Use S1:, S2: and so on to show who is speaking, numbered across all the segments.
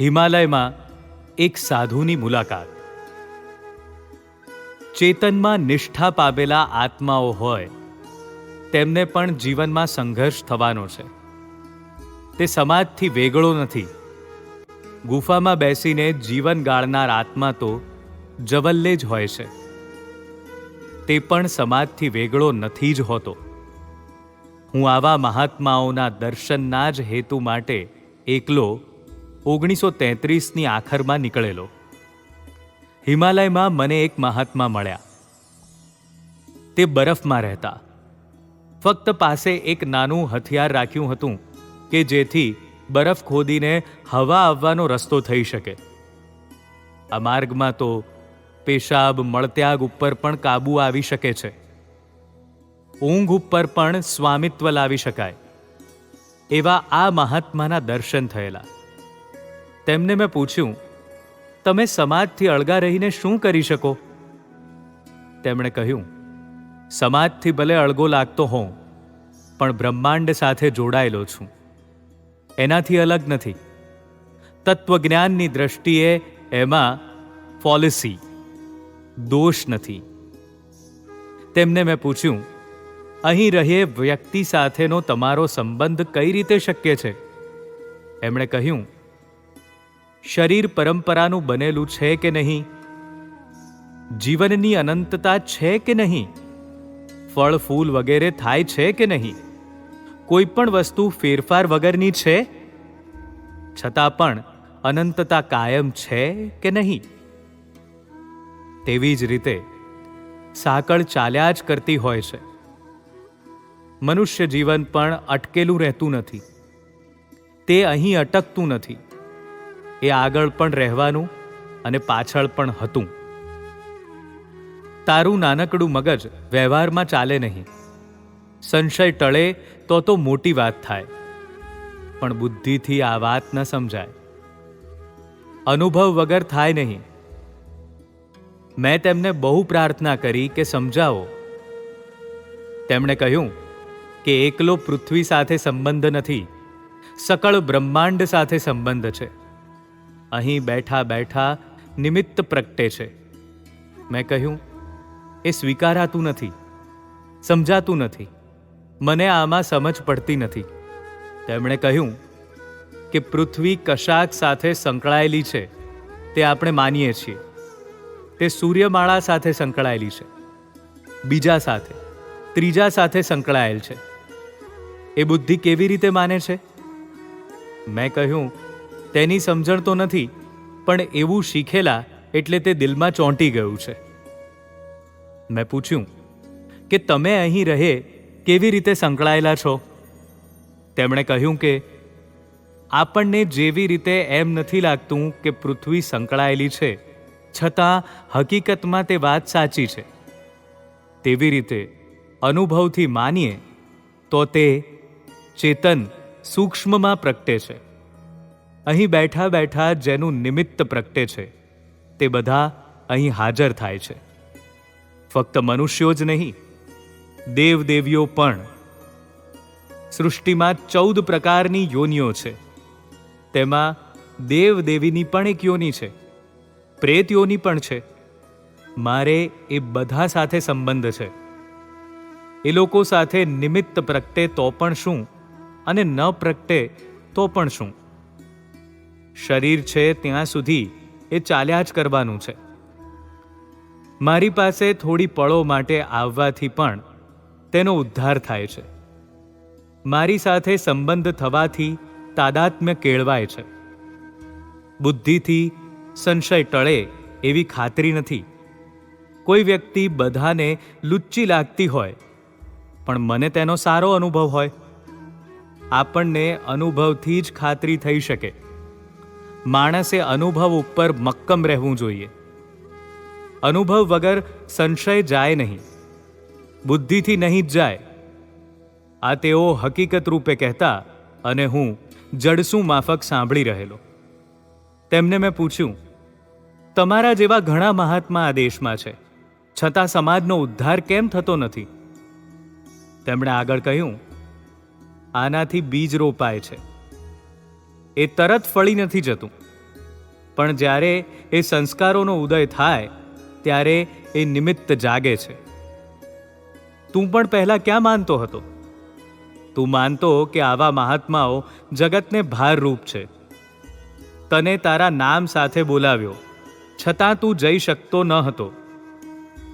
S1: હિમાલયમાં એક સાધુની મુલાકાત. ચેતનમાં નિષ્ઠા પામેલા આત્માઓ હોય, તેમને પણ જીવનમાં સંઘર્ષ થવાનો છે. તે સમાજથી વેગળો નથી. ગુફામાં બેસીને જીવન ગાળનાર આત્મા તો જવલ્લે જ હોય છે. તે પણ સમાજથી વેગળો નથી જ હોતો. હું આવા મહાત્માઓના દર્શનના જ હેતુ માટે એકલો ઓગણીસો તેત્રીસની આખરમાં નીકળેલો. હિમાલયમાં મને એક મહાત્મા મળ્યા. તે બરફમાં રહેતા. ફક્ત પાસે એક નાનું હથિયાર રાખ્યું હતું કે જેથી બરફ ખોદીને હવા આવવાનો રસ્તો થઈ શકે. આ માર્ગમાં તો પેશાબ, મળત્યાગ ઉપર પણ કાબુ આવી શકે છે. ઊંઘ ઉપર પણ સ્વામિત્વ લાવી શકાય. એવા આ મહાત્માના દર્શન થયેલા. તેમને મેં પૂછ્યું, તમે સમાજથી અળગા રહીને શું કરી શકો? તેમણે કહ્યું, સમાજથી ભલે અળગો લાગતો હોઉં, પણ બ્રહ્માંડ સાથે જોડાયેલો છું. એનાથી અલગ નથી. તત્વજ્ઞાનની દ્રષ્ટિએ એમાં પોલિસી દોષ નથી. તેમને મેં પૂછ્યું, અહીં રહે વ્યક્તિ સાથેનો તમારો સંબંધ કઈ રીતે શક્ય છે? એમણે કહ્યું શરીર પરંપરાનું બનેલું છે કે નહીં? જીવનની અનંતતા છે કે નહીં? ફળ, ફૂલ વગેરે થાય છે કે નહીં? કોઈ પણ વસ્તુ ફેરફાર વગરની છે? છતાં પણ અનંતતા કાયમ છે કે નહીં? તેવી જ રીતે સાંકળ ચાલ્યા જ કરતી હોય છે. મનુષ્ય જીવન પણ અટકેલું રહેતું નથી. તે અહીં અટકતું નથી. એ આગળ પણ રહેવાનું અને પાછળ પણ હતું. તારું નાનકડું મગજ વ્યવહારમાં ચાલે નહીં. સંશય ટળે તો તો મોટી વાત થાય. પણ બુદ્ધિથી આ વાત ન સમજાય. અનુભવ વગર થાય નહીં. મેં તેમને બહુ પ્રાર્થના કરી કે સમજાવો. તેમણે કહ્યું કે એકલો પૃથ્વી સાથે સંબંધ નથી. સકળ બ્રહ્માંડ સાથે સંબંધ છે. અહીં બેઠા બેઠા નિમિત્ત પ્રગટે છે. મેં કહ્યું, એ સ્વીકારાતું નથી, સમજાતું નથી, મને આમાં સમજ પડતી નથી. તેમણે કહ્યું, કે પૃથ્વી કશાક સાથે સંકળાયેલી છે, તે આપણે માનીએ છીએ. તે સૂર્યમાળા સાથે સંકળાયેલી છે, બીજા સાથે, ત્રીજા સાથે સંકળાયેલ છે. એ બુદ્ધિ કેવી રીતે માને છે? મેં કહ્યું તેની સમજણ તો નથી, પણ એવું શીખેલા એટલે તે દિલમાં ચોંટી ગયું છે. મેં પૂછ્યું, કે તમે અહીં રહે કેવી રીતે સંકળાયેલા છો? તેમણે કહ્યું કે, આપણને જેવી રીતે એમ નથી લાગતું કે પૃથ્વી સંકળાયેલી છે, છતાં હકીકતમાં તે વાત સાચી છે. તેવી રીતે અનુભવથી માનીએ તો તે ચેતન સૂક્ષ્મમાં પ્રગટે છે. અહીં બેઠા બેઠા જેનું નિમિત્ત પ્રગટે છે, તે બધા અહીં હાજર થાય છે. ફક્ત મનુષ્યો જ નહીં, દેવદેવીઓ પણ. સૃષ્ટિમાં ચૌદ પ્રકારની યોનિઓ છે. તેમાં દેવદેવીની પણ એક યોની છે, પ્રેત યોની પણ છે. મારે એ બધા સાથે સંબંધ છે. એ લોકો સાથે નિમિત્ત પ્રગટે તો પણ શું, અને ન પ્રગટે તો પણ શું? શરીર છે ત્યાં સુધી એ ચાલ્યા જ કરવાનું છે. મારી પાસે થોડી પળો માટે આવવાથી પણ તેનો ઉદ્ધાર થાય છે. મારી સાથે સંબંધ થવાથી તાદાત્મ્ય કેળવાય છે. બુદ્ધિથી સંશય ટળે એવી ખાતરી નથી. કોઈ વ્યક્તિ બધાને લુચ્ચી લાગતી હોય, પણ મને તેનો સારો અનુભવ હોય. આપણને અનુભવથી જ ખાતરી થઈ શકે. માણસે અનુભવ ઉપર મક્કમ રહેવું જોઈએ. અનુભવ વગર સંશય જાય નહીં. બુદ્ધિથી નહીં જ જાય. આ તેઓ હકીકત રૂપે કહેતા અને હું જડસું માફક સાંભળી રહેલો. તેમને મેં પૂછ્યું, તમારા જેવા ઘણા મહાત્મા આ દેશમાં છે. છતાં સમાજનો ઉદ્ધાર કેમ થતો નથી? તેમણે આગળ કહ્યું, આનાથી બીજ રોપાય છે. એ તરત ફળી નથી જતું. પણ જ્યારે એ સંસ્કારોનો ઉદય થાય, ત્યારે એ નિમિત્ત જાગે છે. તું પણ પહેલા ક્યાં માનતો હતો? તું માનતો કે આવા મહાત્માઓ જગતને ભારરૂપ છે. તને તારા નામ સાથે બોલાવ્યો, છતાં તું જઈ શકતો ન હતો.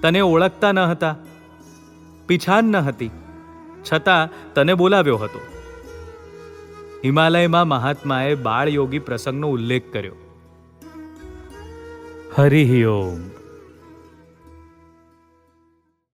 S1: તને ઓળખતા ન હતા. પીછાન ન હતી. છતાં તને બોલાવ્યો હતો. હિમાલયમાં મહાત્માએ બાળ યોગી પ્રસંગનો ઉલ્લેખ કર્યો. હરિ ઓમ